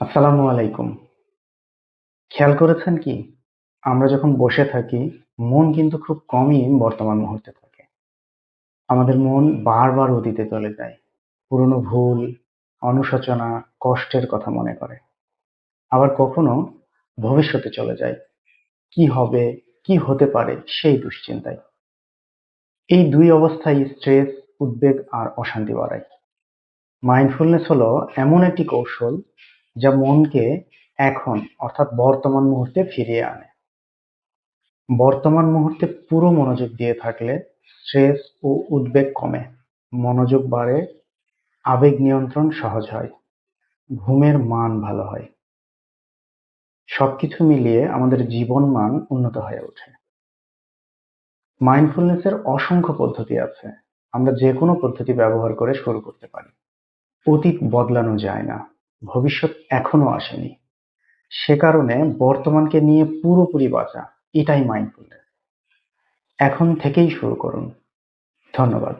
আসসালামু আলাইকুম। খেয়াল করেছেন কি? আমরা যখন বসে থাকি, মন কিন্তু খুব কমই বর্তমান মুহূর্তে থাকে। আমাদের মন বারবার অতীতে চলে যায়। পুরনো ভুল, অনুশোচনা, কষ্টের কথা মনে করে। আবার কখনো ভবিষ্যতে চলে যায়। কি হবে, কি হতে পারে, সেই দুশ্চিন্তায়। এই দুই অবস্থায় স্ট্রেস উদ্বেগ আর অশান্তি বাড়ায়। মাইন্ডফুলনেস হলো এমন একটি কৌশল যা মনকে এখন, অর্থাৎ বর্তমান মুহূর্তে ফিরিয়ে আনে। বর্তমান মুহূর্তে পুরো মনোযোগ দিয়ে থাকলে স্ট্রেস ও উদ্বেগ কমে। মনোযোগ বাড়ে, আবেগ নিয়ন্ত্রণ সহজ হয়, ঘুমের মান ভালো হয়। সবকিছু মিলিয়ে আমাদের জীবন মান উন্নত হয়ে ওঠে। মাইন্ডফুলনেসের অসংখ্য পদ্ধতি আছে। আমরা যে কোনো পদ্ধতি ব্যবহার করে শুরু করতে পারি। অতীত বদলানো যায় না। ভবিষ্যৎ এখনও আসেনি। সে কারণে বর্তমানকে নিয়ে পুরোপুরি বাঁচা, এটাই মাইন্ডফুলনেস এখন থেকেই শুরু করুন। ধন্যবাদ।